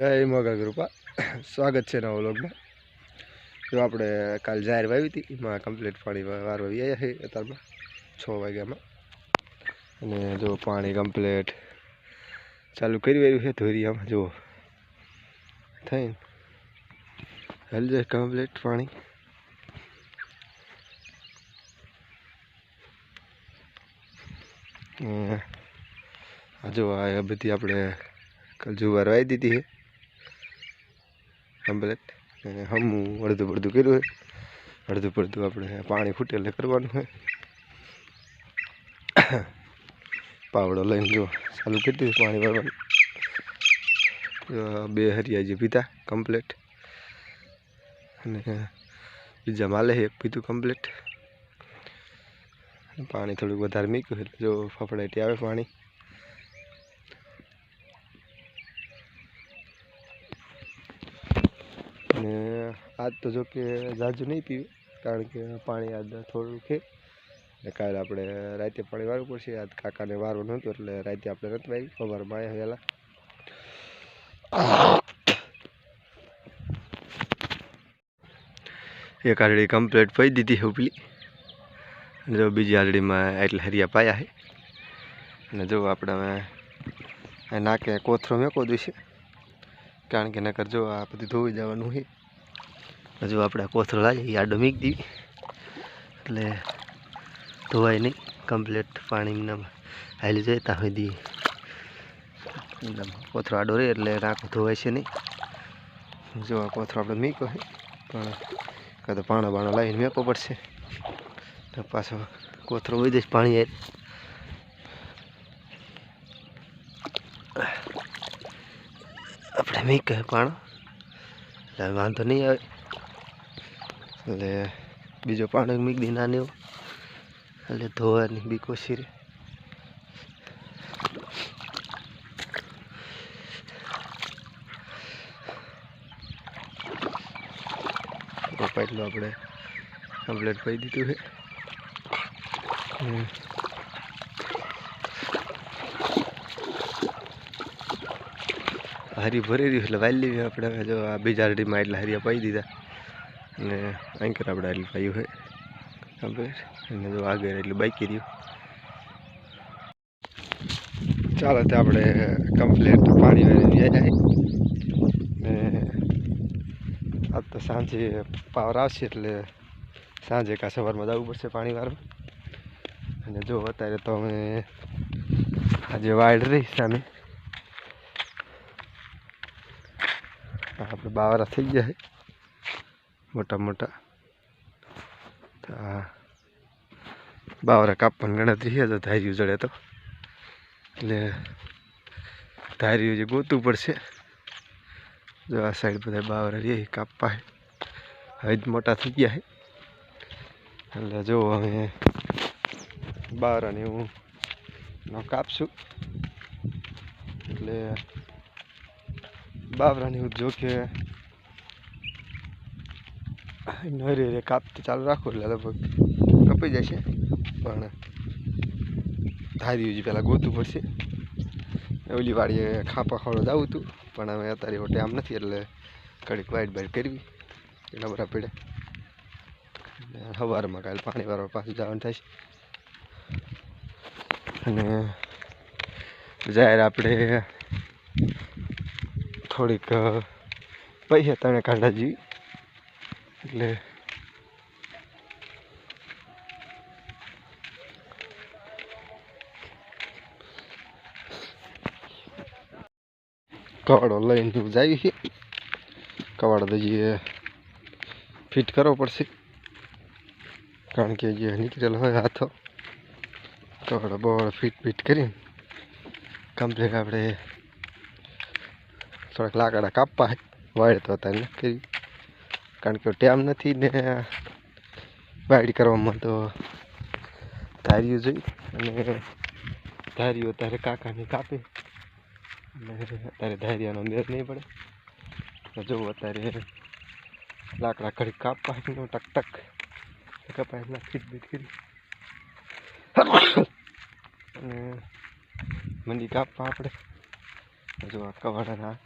જય મગા કૃપા. સ્વાગત છે નવો વ્લોગમાં. જો આપણે કાલ જાહેર વાવી હતી, એમાં કમ્પ્લીટ પાણી વાર વાવી આવ્યા છે અત્યારમાં, છ વાગ્યામાં. અને જો પાણી કમ્પ્લીટ ચાલુ કરી રહ્યું છે ધોરિયામાં, જુઓ. થઈ હાલ જાય કમ્પ્લીટ પાણી. હજુ આ બધી આપણે કાલ જુવાર વાવી દીધી છે. કમ્પ્લેટ અને હમું અડધું પડધું કર્યું છે અડધું પડધું આપણે પાણી ફૂટે એટલે કરવાનું છે પાવડો લઈને જો, ચાલુ કરી દીધું પાણી વાળવાનું. જો આ બે હરિયા જે પીતા કમ્પ્લેટ અને બીજા માલે છે એક પીધું કમ્પ્લેટ પાણી થોડુંક વધારે મૂક્યું એટલે જો ફફડાટી આવે પાણી અને આજ તો જો કે ઝાઝું નહીં પીવું, કારણ કે પાણી આજ થોડું છે. એટલે કાલે આપણે રાતે પાણી વાળવું પડશે. આજ કાકાને વારવું નહોતું, એટલે રાતે આપણે નથી વાવી સવારમાં આવ્યા વહેલા એક આરડી કમ્પ્લીટ પડી દીધી છે ઉપલી. જો બીજી આરડીમાં એટલે હરિયા પાયા છે. અને જો આપણે નાકે કોથરો મેકો દઈશું. કારણ કે નકર જો આ બધું ધોઈ જવાનું છે. હજુ આપણે કોથરો લાવીએ આડો મીક દીધી એટલે ધોવાય નહીં કમ્પ્લીટ પાણીમાં હાલી જાય ત્યાં સુધી એકદમ કોથળો આડો રહે, એટલે રાખો ધોવાય છે નહીં. જો આ કોથળો આપણે મીકો છે, પણ કાં તો પાણા બાણા લાવીને મેકો પડશે. તો પાછો કોથળો હોય જઈશ પાણી આપણે મીક પાણો. એટલે વાંધો નહીં આવે. એટલે બીજો પાણી મીક દી નાની એટલે ધોવાની બી કોશી રે. પાટલું આપણે કમ્પ્લેટ પાઈ દીધું છે. હરી ભરી રહ્યું એટલે વાલી આપણે. જો આ બીજા રેડીમાં એટલે હરિયા પાઈ દીધા. અને એન્કર આપણે એટલે પાયું છે કમ્પ્લીટ અને જો આગળ એટલે બાઈકી રહ્યું. ચાલો તો આપણે કમ્પ્લીટ પાણી વાળી જાય ને આ તો સાંજે પાવર આવશે એટલે સાંજે કાં સવારમાં જવું પડશે પાણી વાળવા. અને જો અત્યારે તો અમે આજે વાઇડ રહી સામે. આપણે બાવરા થઈ ગયા છે મોટા મોટા બાવરા કાપવાની ગણતરી છે, તો ધાર્યું જડે તો. એટલે ધાર્યું જે ગોતું પડશે, જો આ સાઈડ બધા બાવરા રે, કાપવા હવે જ મોટા થઈ ગયા છે એટલે જો અમે બાવરાને હું કાપશું. એટલે બાવરાની હું જો કે નરે રે કાપતી ચાલુ રાખો એટલે લગભગ કપાઈ જશે. પણ ધાર્યું જ પહેલાં ગોતું પડશે. ઓલી વાડીએ ખાપા ખાડો જવું હતું, પણ હવે અત્યારે હોટે આમ નથી, એટલે કડીક વાઈટ બાઇટ કરવી નવરા પડે. એટલે સવારમાં કાલે પાણી વાળવા પાછું જવાનું થશે. અને જાહેર આપણે થોડીક પૈસા તણે કાંડા જેવી. એટલે કવાડો લઈને જાય છે. કવાડો તો જે ફિટ કરવો પડશે. કારણ કે જે નીકળેલો હોય હાથો. કવાડો બવાડો ફિટ ફિટ કરીને કમ્પ્લીટ આપણે થોડાક લાકડા કાપવા વાડ તો અત્યારે નથી કરી કારણ કે ટાઈમ નથી ને વાડ કરવામાં તો ધાર્યું જોઈ અને ધાર્યું અત્યારે કાકાને કાપે. અને અત્યારે ધાર્યાનો મેર નહીં પડે. જો અત્યારે લાકડા ઘડી કાપવા ટક ટક કપાય ના ફીટ બીટ અને મંડી કાપવા આપણે. જો આ કવાડાના